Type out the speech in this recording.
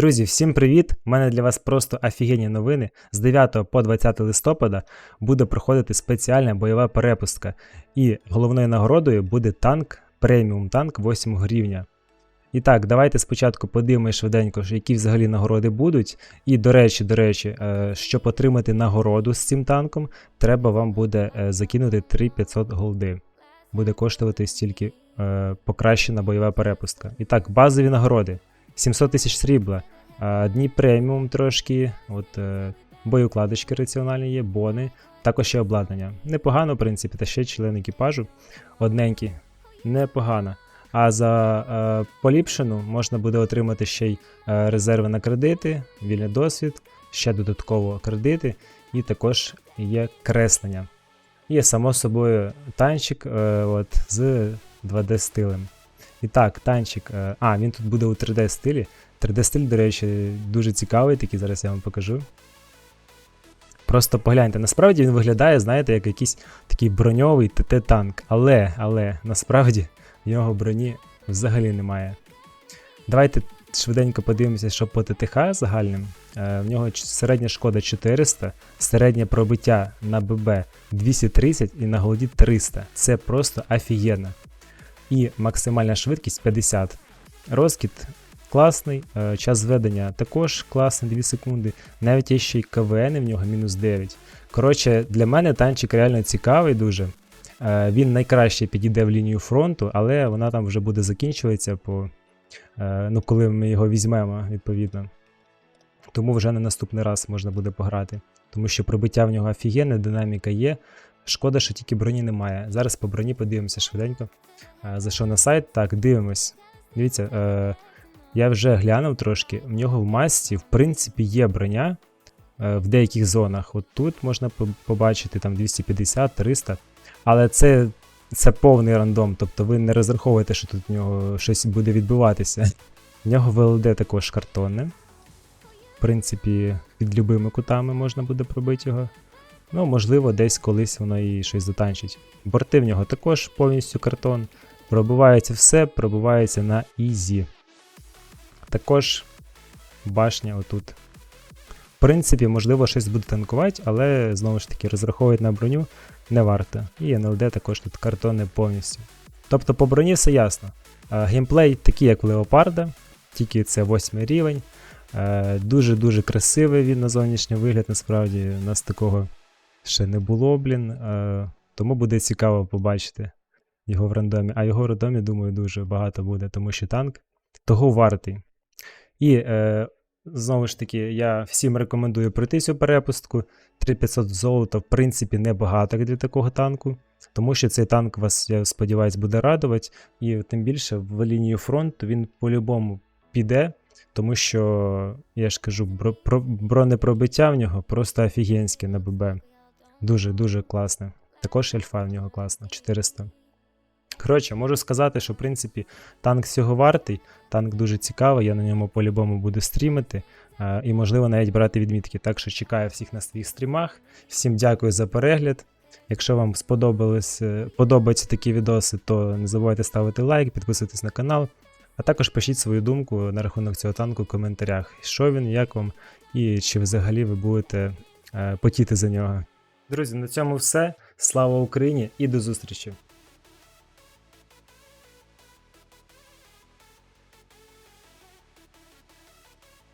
Друзі, всім привіт! У мене для вас просто офігенні новини. З 9 по 20 листопада буде проходити спеціальна бойова перепустка, і головною нагородою буде танк, преміум танк 8 рівня. І так, давайте спочатку подивимося швиденько, які взагалі нагороди будуть. І до речі, до речі, е, щоб отримати нагороду з цим танком, треба вам буде е, закинути 3500 голди. Буде коштувати стільки е, покращена бойова перепустка. І так, базові нагороди. 700 тисяч срібла, дні преміум трошки, от, е, боєукладочки раціональні є, бони, також ще обладнання. Непогано, в принципі, та ще член екіпажу. Одненький, непогано. А за е, поліпшену можна буде отримати ще й е, резерви на кредити, вільний досвід, ще додатково кредити, і також є креслення. Є, само собою, танчик от, з 2D стилем. І так, танчик. е, А, він тут буде у 3D стилі. 3D стиль, до речі, дуже цікавий, такий зараз я вам покажу. Просто погляньте, насправді він виглядає, знаєте, як якийсь такий броньовий ТТ-танк. Але, але, насправді, в нього броні взагалі немає. Давайте швиденько подивимося, що по ТТХ загальним. Е, В нього середня шкода 400, середнє пробиття на ББ 230 і на голоді 300. Це просто офігенно і максимальна швидкість 50. Розкіт класний, е, час зведення також класний 2 секунди. Навіть є ще й КВН в нього мінус 9. Коротше, для мене танчик реально цікавий дуже. Е, Він найкраще підійде в лінію фронту, але вона там вже буде закінчуватися по, е, ну, коли ми його візьмемо, відповідно. Тому вже на наступний раз можна буде пограти. Тому що пробиття в нього офігенне, динаміка є. Шкода, що тільки броні немає. Зараз по броні подивимося швиденько. Е, Зайшов на сайт, так, дивимось. Дивіться, е, я вже глянув трошки. В нього в масці, в принципі, є броня е, в деяких зонах. От тут можна побачити там 250, 300. Але це, це повний рандом. Тобто ви не розраховуєте, що тут в нього щось буде відбуватися. В нього ВЛД також картонне. В принципі, під любими кутами можна буде пробити його. Ну, можливо, десь колись воно і щось затанчить. Борти в нього також повністю картон. Пробивається все, пробивається на ізі. Також башня отут. В принципі, можливо, щось буде танкувати, але знову ж таки розраховувати на броню не варто. І НЛД також тут картонне повністю. Тобто по броні все ясно. Е, Геймплей такий, як в Леопарда, тільки це 8 рівень. Е, Дуже-дуже красивий він на зовнішній вигляд, насправді, у нас такого ще не було, блін. Е, Тому буде цікаво побачити його в рандомі. А його в рандомі, думаю, дуже багато буде, тому що танк того вартий. І е, знову ж таки, я всім рекомендую пройти цю перепустку. 3500 золота, в принципі, небагато для такого танку, тому що цей танк вас, я сподіваюся, буде радувати. І тим більше в лінію фронту він по-любому піде, тому що, я ж кажу, бро, бронепробиття в нього просто офігенське на ББ. Дуже-дуже класне. Також ельфа в нього класна, 400. Коротше, можу сказати, що в принципі танк цього вартий, танк дуже цікавий, я на ньому по-любому буду стрімити е, і, можливо, навіть брати відмітки. Так що чекаю всіх на своїх стрімах. Всім дякую за перегляд. Якщо вам сподобались, е, подобаються такі відоси, то не забувайте ставити лайк, підписуйтесь на канал. А також пишіть свою думку на рахунок цього танку в коментарях, що він, як вам, і чи взагалі ви будете е, потіти за нього. Друзі, на цьому все. Слава Україні і до зустрічі!